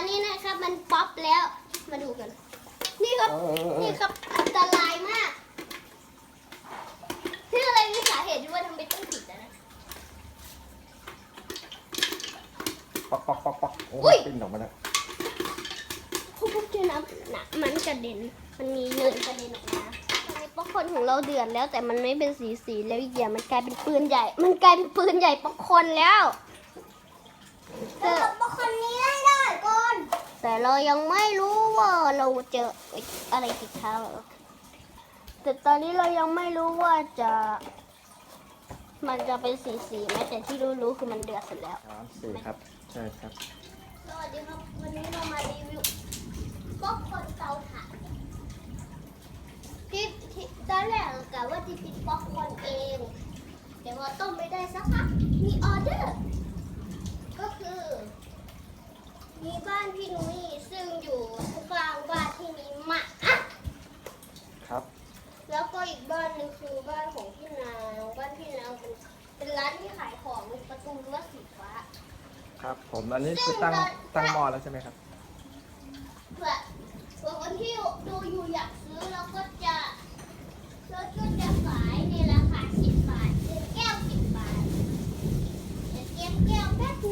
อนนี้นะครับมันป๊อปแล้ว มาดูกัน นี่ครับเออเออเอนี่อครับอันตรายมากที่อะไรมีสาเหตุที่ว่าทำไมต้องปิดอะนะปอกปอกปอกปอกโอ้อุ้ยปิ้นออกมาแล้วพวกพวกเจอน้ำหนะมันกระเด็น มันมีเนินกระเด็นออกมาตอนนี้ป๊อกคนของเราเดือดแล้วแต่มันไม่เป็นสีสีๆแล้วอีกอย่างมันกลายเป็นปืนใหญ่ มันกลายเป็นปืนใหญ่ป๊อกคนแล้วแต่ป๊อกคนนี้ได้ได้ก่อน แต่ เรายังไม่รู้ว่าเราเจออะไรติดเท้าเหรอแต่ตอนนี้เรายังไม่รู้ว่าจะ มันจะเป็นสีสีๆไหมแต่ที่รู้ๆคือมันเดือดเสร็จแล้วสามสี่ครับ ใช่ครับ สวัสดีครับ วันนี้เรามารีวิวป๊อปคอร์นเตาถ่านที่ที่ตอนแรกกะว่าจะปิดป๊อปคอร์นเอง แต่ว่าต้มไม่ได้สักพักมีออเดอร์ ก็คือ มีบ้านพี่นุ้ยซึ่งอยู่ ครับ แล้วก็อีกบ้านหนึงคือบ้านของพี่นางบ้านพี่นางเป็นเป็นร้านที่ขายของมีประตูรั้วสีฟ้า ครับ ผมอันนี้คือตั้งตั้งมอแล้วใช่ไหมครับเผื่อคนที่ดูอยู่อยากซื้อเราก็จะเราก็จะขายในราคาสิบบาทหรือแก้วสิบบาทจะแเตรียมแก้วแป๊บนึ